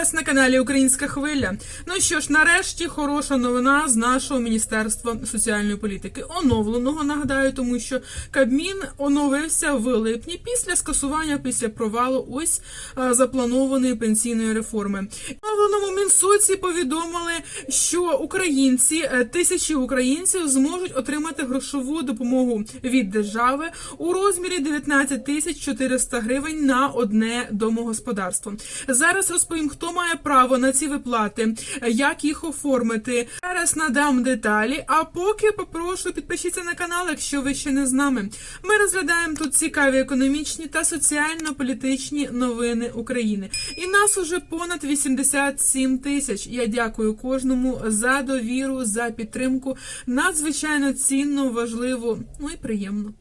вас на каналі Українська Хвиля. Ну що ж, нарешті хороша новина з нашого міністерства соціальної політики. Оновленого нагадаю, тому що Кабмін оновився в липні після скасування, після провалу ось запланованої пенсійної реформи. Оновленому мінсоці повідомили, що українці, е, тисячі українців зможуть отримати грошову допомогу від держави у розмірі 19 тисяч 400 гривень на одне домогосподарство. Зараз розповім, хто має право на ці виплати, як їх оформити. Зараз надам деталі. А поки попрошу підпишіться на канал, якщо ви ще не з нами. Ми розглядаємо тут цікаві економічні та соціально-політичні новини України. І нас уже понад 87 тисяч. Я дякую кожному за довіру, за підтримку. Надзвичайно цінно, важливо, ну і приємно.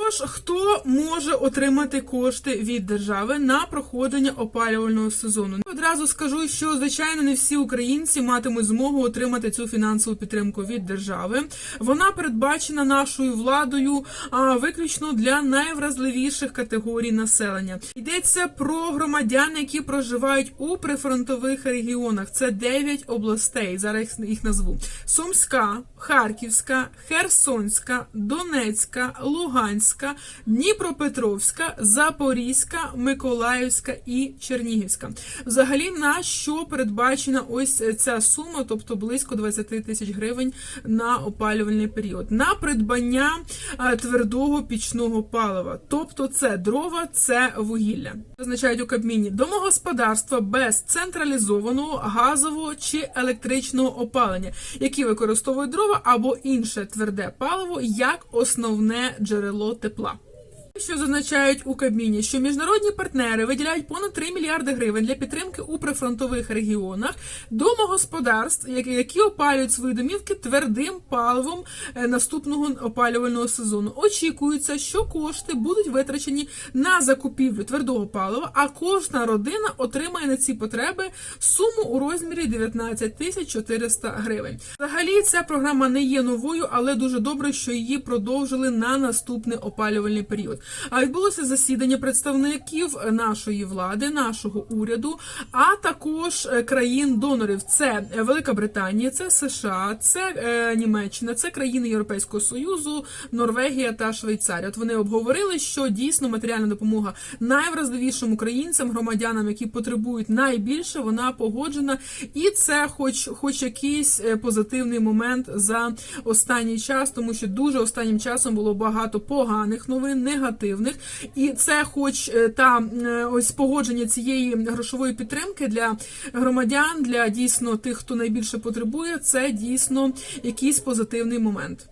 Тож, хто може отримати кошти від держави на проходження опалювального сезону? Одразу скажу, що звичайно не всі українці матимуть змогу отримати цю фінансову підтримку від держави. Вона передбачена нашою владою а виключно для найвразливіших категорій населення. Йдеться про громадян, які проживають у прифронтових регіонах. Це 9 областей. Зараз їх назву: Сумська, Харківська, Херсонська, Донецька, Луганська, Дніпропетровська, Запорізька, Миколаївська і Чернігівська. Взагалі, на що передбачена ось ця сума, тобто близько 20 тисяч гривень на опалювальний період, на придбання твердого пічного палива, тобто це дрова, це вугілля. Означають у Кабміні домогосподарства без централізованого газового чи електричного опалення, які використовують дрова або інше тверде паливо як основне джерело тепла. Що зазначають у Кабміні, що міжнародні партнери виділяють понад 3 мільярди гривень для підтримки у прифронтових регіонах домогосподарств, які- опалюють свої домівки твердим паливом е, наступного опалювального сезону. Очікується, що кошти будуть витрачені на закупівлю твердого палива, а кожна родина отримає на ці потреби суму у розмірі 19 тисяч 400 гривень. Взагалі, ця програма не є новою, але дуже добре, що її продовжили на наступний опалювальний період. А відбулося засідання представників нашої влади, нашого уряду, а також е, країн-донорів. Це Велика Британія, це США, це е, Німеччина, це країни Європейського Союзу, Норвегія та Швейцарія. От вони обговорили, що дійсно матеріальна допомога найвразливішим українцям, громадянам, які потребують найбільше, вона погоджена, і це, хоч, хоч якийсь е, позитивний момент за останній час, тому що дуже останнім часом було багато поганих новин, негативних, і це, хоч е, та е, ось погодження цієї грошової підтримки для громадян, для дійсно тих, хто найбільше потребує, це дійсно якийсь позитивний момент.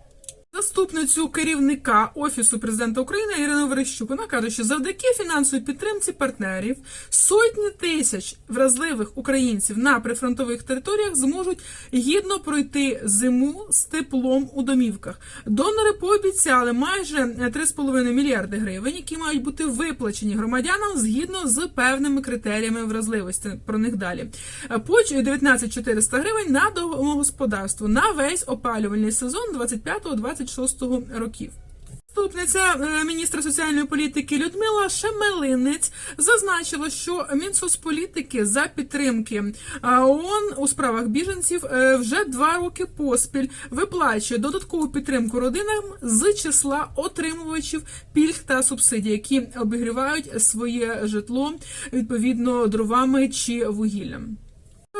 Заступницю керівника Офісу президента України Ірину Верещук вона каже, що завдяки фінансовій підтримці партнерів сотні тисяч вразливих українців на прифронтових територіях зможуть гідно пройти зиму з теплом у домівках. Донори пообіцяли майже 3,5 мільярди гривень, які мають бути виплачені громадянам згідно з певними критеріями вразливості. Про них далі. По 19 400 гривень на домогосподарство на весь опалювальний сезон 25-26 років. Заступниця е, міністра соціальної політики Людмила Шемелинець зазначила, що Мінсоцполітики за підтримки е, ООН у справах біженців е, вже два роки поспіль виплачує додаткову підтримку родинам з числа отримувачів пільг та субсидій, які обігрівають своє житло відповідно дровами чи вугіллям.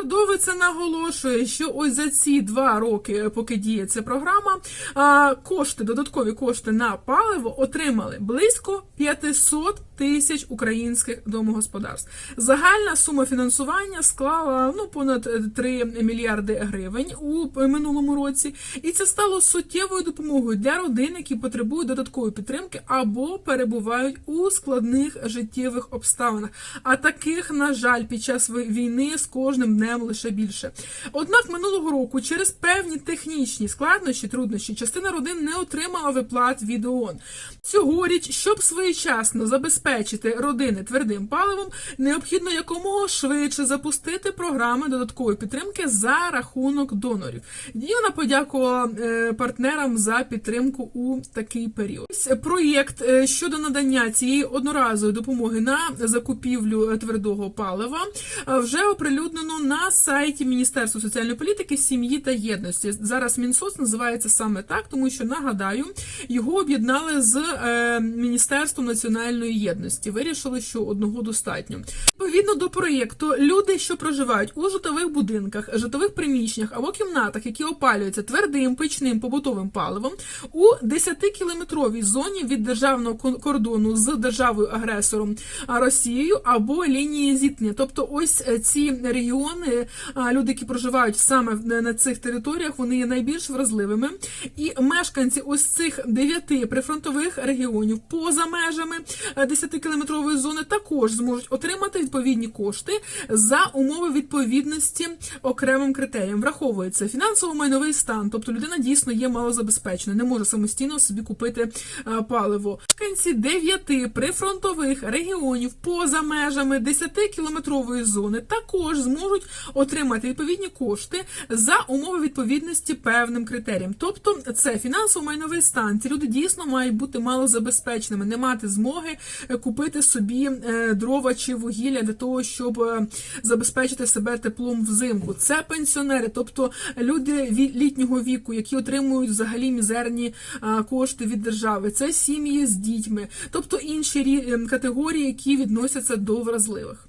Довиця наголошує, що ось за ці два роки, поки діє ця програма, кошти, додаткові кошти на паливо отримали близько 500 тисяч українських домогосподарств. Загальна сума фінансування склала ну понад 3 мільярди гривень у минулому році, і це стало суттєвою допомогою для родин, які потребують додаткової підтримки або перебувають у складних життєвих обставинах. А таких, на жаль, під час війни з кожним днем лише більше. Однак минулого року через певні технічні складнощі, труднощі, частина родин не отримала виплат від ООН. Цьогоріч, щоб своєчасно забезпечити забезпечити родини твердим паливом, необхідно якомога швидше запустити програми додаткової підтримки за рахунок донорів. І вона подякувала е, партнерам за підтримку у такий період. Проєкт е, щодо надання цієї одноразової допомоги на закупівлю е, твердого палива вже оприлюднено на сайті Міністерства соціальної політики, сім'ї та єдності. Зараз Мінсоц називається саме так, тому що нагадаю, його об'єднали з Міністерством національної єдності. Вирішили, що одного достатньо. Відповідно до проєкту, люди, що проживають у житлових будинках, житлових приміщеннях або кімнатах, які опалюються твердим печним побутовим паливом, у 10-кілометровій зоні від державного кордону з державою агресором Росією або лінії зіткнення. Тобто, ось е, ці регіони, люди, які проживають саме на цих територіях, вони є найбільш вразливими. І мешканці ось цих дев'яти прифронтових регіонів поза межами 10-кілометрової зони також зможуть отримати відповідні кошти за умови відповідності окремим критеріям. Враховується фінансово-майновий стан, тобто людина дійсно є малозабезпеченою, не може самостійно собі купити е, паливо. Мешканці дев'яти прифронтових регіонів поза межами 10-кілометрової зони також зможуть отримати відповідні кошти за умови відповідності певним критеріям. Тобто, це фінансово-майновий стан. Ці люди дійсно мають бути малозабезпеченими, не мати змоги е, купити собі е, дрова чи вугілля для того, щоб е, забезпечити себе теплом взимку. Це пенсіонери, тобто люди літнього віку, які отримують взагалі мізерні кошти від держави. Це сім'ї з дітьми, тобто інші ем, категорії, які відносяться до вразливих.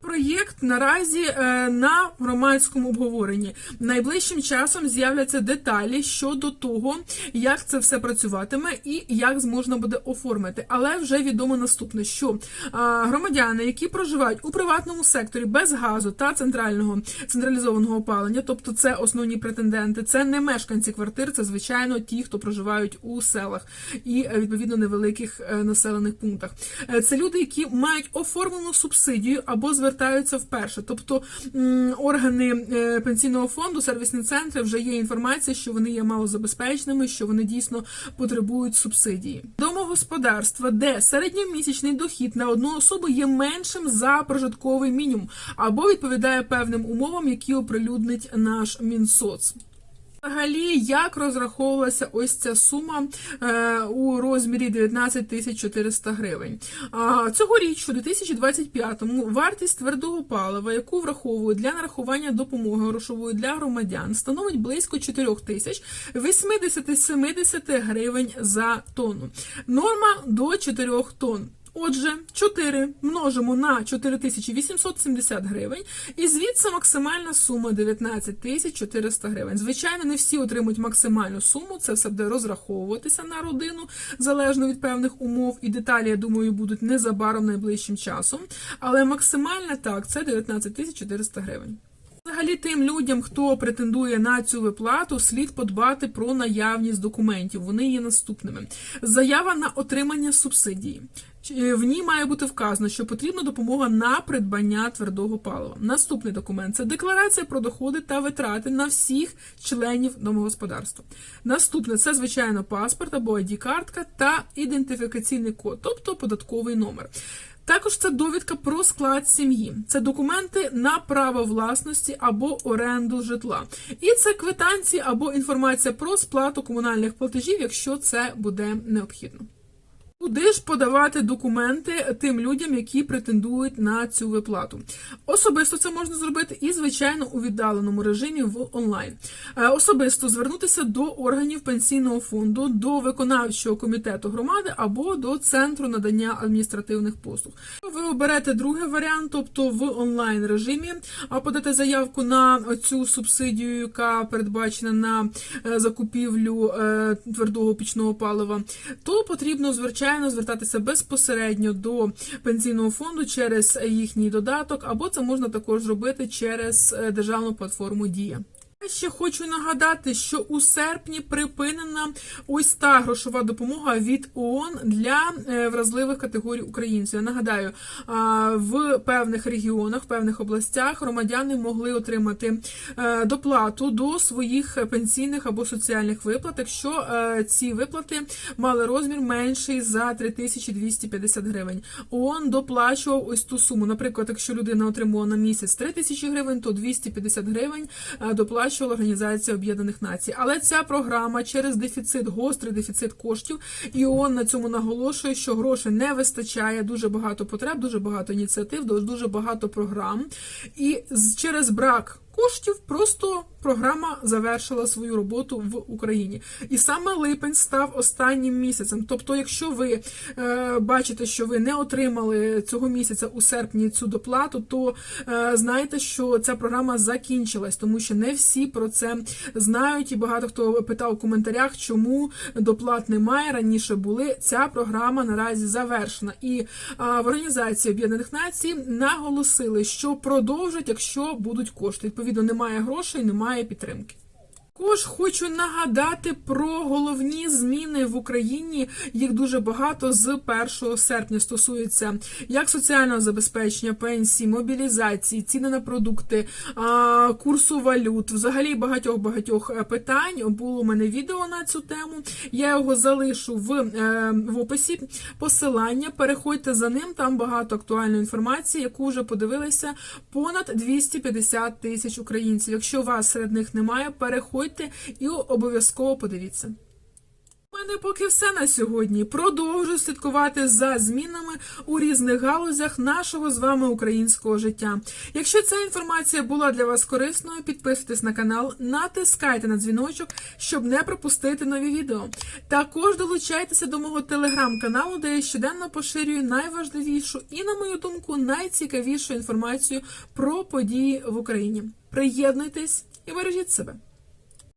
Проєкт наразі е, на громадському обговоренні. Найближчим часом з'являться деталі щодо того, як це все працюватиме і як зможна буде оформити. Але вже відомо наступне, що громадяни, які проживають у приватному секторі без газу та центрального централізованого опалення, тобто це основні претенденти, це не мешканці квартир, це звичайно ті, хто проживають у селах і е, відповідно невеликих е, населених пунктах. Це люди, які мають оформлену субсидію або звертаються вперше. Тобто органи е, пенсійного фонду, сервісні центри вже є інформація, що вони є малозабезпеченими, що вони дійсно потребують субсидії. Домогосподарства, де середньомісячний дохід на одну особу є меншим за прожитковий мінімум, або відповідає певним умовам, які оприлюднить наш Мінсоц. Взагалі, як розраховувалася ось ця сума е, у розмірі 19 тисяч 400 гривень. Цьогоріч, у 2025-му, вартість твердого палива, яку враховують для нарахування допомоги грошової для громадян, становить близько 4 тисяч 80-70 гривень за тонну. Норма до 4 тонн. Отже, 4 множимо на 4870 гривень, і звідси максимальна сума 19 400 гривень. Звичайно, не всі отримують максимальну суму, це все буде розраховуватися на родину залежно від певних умов, і деталі, я думаю, будуть незабаром найближчим часом. Але максимальна так, це 19 400 гривень. Взагалі, тим людям, хто претендує на цю виплату, слід подбати про наявність документів. Вони є наступними: заява на отримання субсидії. В ній має бути вказано, що потрібна допомога на придбання твердого палива. Наступний документ це декларація про доходи та витрати на всіх членів домогосподарства. Наступне це звичайно паспорт або ID-картка та ідентифікаційний код, тобто податковий номер. Також це довідка про склад сім'ї, це документи на право власності або оренду житла. І це квитанції або інформація про сплату комунальних платежів, якщо це буде необхідно. Куди ж подавати документи тим людям, які претендують на цю виплату? Особисто це можна зробити і, звичайно, у віддаленому режимі в онлайн. Е, Особисто звернутися до органів пенсійного фонду, до виконавчого комітету громади або до центру надання адміністративних послуг. Ви оберете другий варіант, тобто в онлайн режимі, а подати заявку на цю субсидію, яка передбачена на е, закупівлю е, твердого пічного палива, то потрібно звичайно звертатися безпосередньо до пенсійного фонду через їхній додаток, або це можна також зробити через е, державну платформу Дія. Ще хочу нагадати, що у серпні припинена ось та грошова допомога від ООН для е, вразливих категорій українців. Я нагадаю, в певних регіонах, в певних областях громадяни могли отримати е, доплату до своїх пенсійних або соціальних виплат, якщо е, ці виплати мали розмір менший за 3250 гривень. ООН доплачував ось ту суму. Наприклад, якщо людина отримувала на місяць 3000 гривень, то 250 гривень е, доплачувала Організація Об'єднаних Націй. Але ця програма через дефіцит, гострий дефіцит коштів, і ООН на цьому наголошує, що грошей не вистачає, дуже багато потреб, дуже багато ініціатив, дуже багато програм. І через брак коштів просто програма завершила свою роботу в Україні. І саме липень став останнім місяцем. Тобто, якщо ви е, бачите, що ви не отримали цього місяця у серпні цю доплату, то е, знайте, що ця програма закінчилась, тому що не всі про це знають, і багато хто питав у коментарях, чому доплат немає. Раніше були. Ця програма наразі завершена. І а, в Організації Об'єднаних Націй наголосили, що продовжать, якщо будуть кошти. Відповідно, немає грошей, немає підтримки. Також хочу нагадати про головні зміни в Україні. Їх дуже багато з 1 серпня стосується як соціального забезпечення, пенсії, мобілізації, ціни на продукти, курсу валют, взагалі багатьох багатьох е, питань. Було у мене відео на цю тему. Я його залишу в, е, в описі посилання. Переходьте за ним. Там багато актуальної інформації, яку вже подивилися понад 250 тисяч українців. Якщо вас серед них немає, переходьте і обов'язково подивіться. У мене поки все на сьогодні. Продовжую слідкувати за змінами у різних галузях нашого з вами українського життя. Якщо ця інформація була для вас корисною, підписуйтесь на канал, натискайте на дзвіночок, щоб не пропустити нові відео. Також долучайтеся до мого телеграм-каналу, де я щоденно поширюю найважливішу і, на мою думку, найцікавішу інформацію про події в Україні. Приєднуйтесь і бережіть себе.